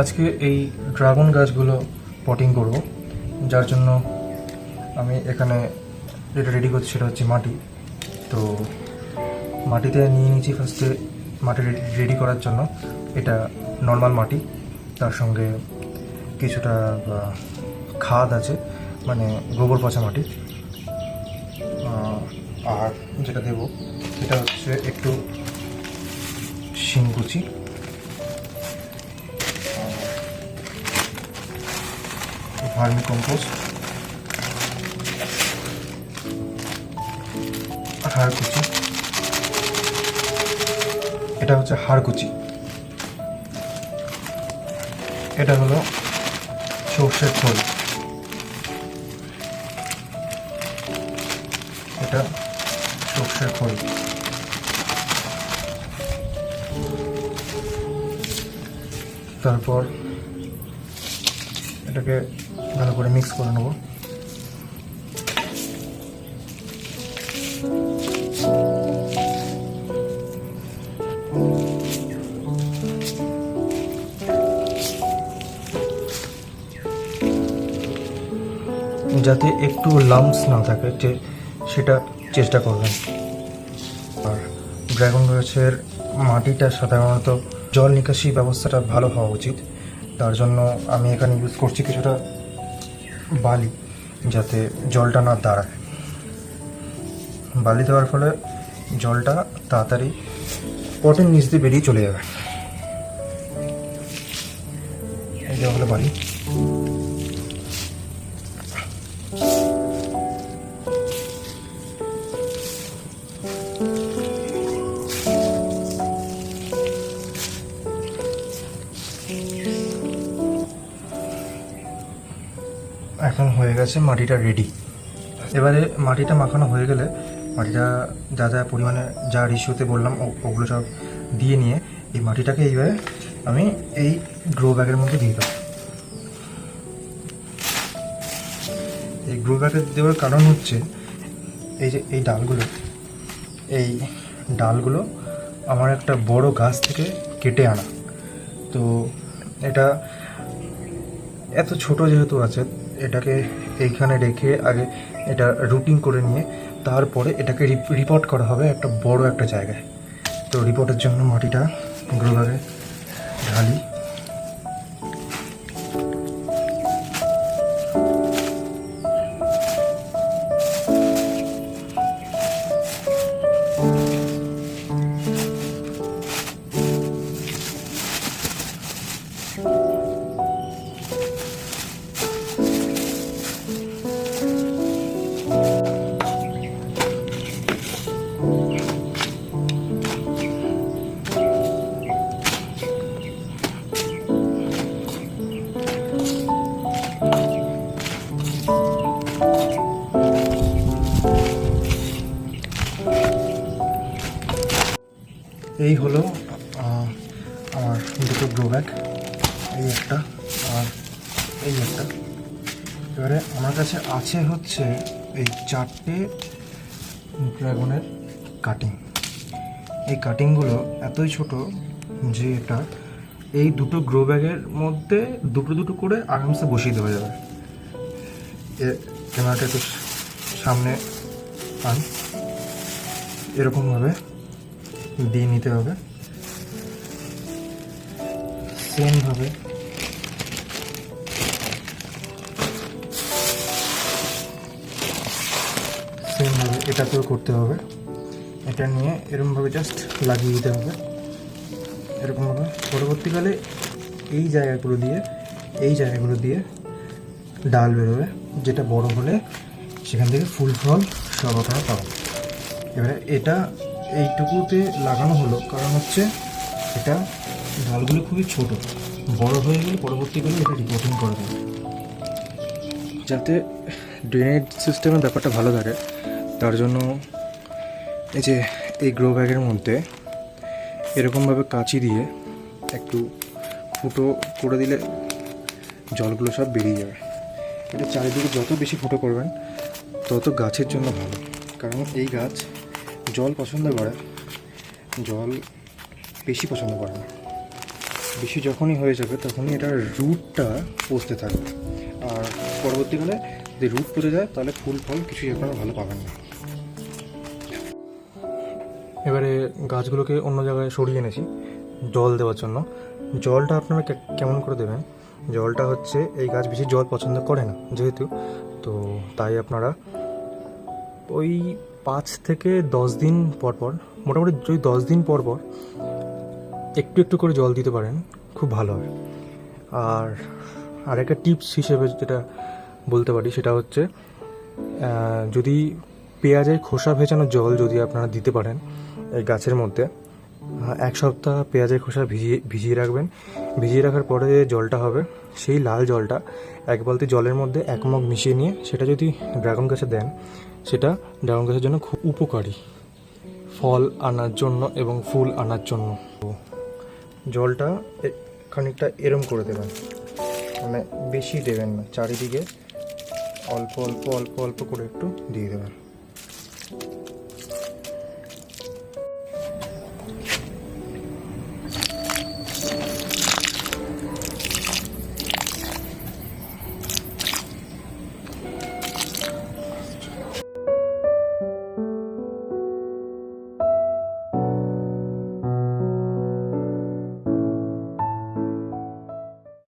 আজকে এই ড্রাগন গাছগুলো পটিং করব, যার জন্য আমি এখানে যেটা রেডি করছি সেটা হচ্ছে মাটি। তো মাটিতে নিয়ে নিয়েছি ফার্স্টে মাটি রেডি করার জন্য। এটা নর্মাল মাটি, তার সঙ্গে কিছুটা খাদ আছে মানে গোবর পচা মাটি। আর যেটা দেবো, সেটা হচ্ছে একটু শিংকুচি। Vermi compost হাড়কুচি। এটা হচ্ছে হাড়কুচি। এটা হলো সর্ষের খোল। এটা সর্ষের খোল। তারপর এটাকে ভালো করে মিক্স করে নেব। যাতে একটু লাম্পস না থাকে সেটা চেষ্টা করবেন। আর ড্রাগন গাছের মাটিটা সাধারণত জল নিকাশি ব্যবস্থাটা ভালো হওয়া উচিত। তার জন্য আমি এখানে ইউজ করছি কিছুটা বালি, যাতে জলটা না দাঁড়ায়। বালি দেওয়ার ফলে জলটা তাড়াতাড়ি পটের নিচ দিয়ে বেরিয়ে চলে যাবে। এই দেওয়া হলো বালি। এখন হয়ে গেছে, মাটিটা রেডি এবারে মাটিটা মাখানো হয়ে গেলে মাটিটা যা যা পরিমাণে যা রিসিওতে বললাম ওগুলো সব দিয়ে নিয়ে এই মাটিটাকে এইভাবে আমি এই গ্রো ব্যাগের মধ্যে দিয়ে দেবো। এই গ্রো ব্যাগে দেওয়ার কারণ হচ্ছে, এই যে এই ডালগুলো এই ডালগুলো আমার একটা বড় গাছ থেকে কেটে আনা। তো এটা এত ছোট যেহেতু আছে এটাকে এইখানে রেখে আগে এটা রুটিন করে নিয়ে তারপরে এটাকে রিপোর্ট করা হবে একটা বড় একটা জায়গায়। তো রিপোর্টের জন্য মাটিটা গ্রোভারে ঢালি। এই হলো আমার দুটো গ্রো ব্যাগ, এই একটা আর এই একটা। এবারে আমার কাছে আছে হচ্ছে এই চারটে ড্রাগনের কাটিং। এই কাটিংগুলো এতই ছোট যে এটা, এই দুটো গ্রো ব্যাগের মধ্যে দুটো দুটো করে আরামসে বসিয়ে দেওয়া যাবে। এ, ক্যামেরাটা একটু সামনে আন। এরকমভাবে দিয়ে নিতে হবে। সেমভাবে সেমভাবে এটাতেও করতে হবে। এটা নিয়ে এরকমভাবে জাস্ট লাগিয়ে দিতে হবে। এরকমভাবে পরবর্তীকালে এই জায়গাগুলো দিয়ে, এই জায়গাগুলো দিয়ে ডাল বেরোবে, যেটা বড় হলে সেখান থেকে ফুল ফল সব আপনারা পাবেন। এবারে এটা এইটুকুতে লাগানো হলো, কারণ হচ্ছে এটা ডালগুলো খুবই ছোট। বড় হয়ে গেলে পরবর্তীকালে এটা রিপোর্টিং করে দেবে। যাতে ড্রেনেজ সিস্টেমের ব্যাপারটা ভালো থাকে, তার জন্য এই যে এই গ্রো ব্যাগের মধ্যে এরকমভাবে কাঁচি দিয়ে একটু ফুটো করে দিলে জলগুলো সব বেরিয়ে যাবে। এটা চারিদিকে যত বেশি ফুটো করবেন, তত গাছের জন্য ভালো। কারণ এই গাছ জল পছন্দ করে, জল বেশি পছন্দ করে না। বেশি যখনই হয়ে যাবে তখনই এটার রুটটা পচতে থাকবে। আর পরবর্তীকালে যদি রুট পচে যায়, তাহলে ফুল ফল কিছুই আপনারা ভালো পাবেন না। এবারে গাছগুলোকে অন্য জায়গায় সরিয়ে এনেছি, জল দেওয়ার জন্য। জলটা আপনারা কেমন করে দেবেন? জলটা হচ্ছে, এই গাছ বেশি জল পছন্দ করে না যেহেতু, তো তাই আপনারা ওই পাঁচ থেকে দশ দিন পর পর, মোটামুটি যদি দশ দিন পর পর একটু একটু করে জল দিতে পারেন, খুব ভালো হয়। আর আর একটা টিপস হিসেবে যেটা বলতে পারি সেটা হচ্ছে যদি পেঁয়াজের খোসা ভেজানো জল যদি আপনারা দিতে পারেন এই গাছের মধ্যে এক সপ্তাহ পেঁয়াজের খোসা ভিজিয়ে ভিজিয়ে রাখবেন। ভিজিয়ে রাখার পরে যে জলটা হবে, সেই লাল জলটা এক বালতি জলের মধ্যে এক মগ মিশিয়ে নিয়ে সেটা যদি ড্রাগন গাছে দেন সেটা ড্রাগন গাছের জন্য খুব উপকারী। ফল আনার জন্য এবং ফুল আনার জন্য। জলটা খানিকটা এরম করে দেবেন। মানে বেশি দেবেন না, চারিদিকে অল্প অল্প অল্প অল্প করে একটু দিয়ে দেবেন।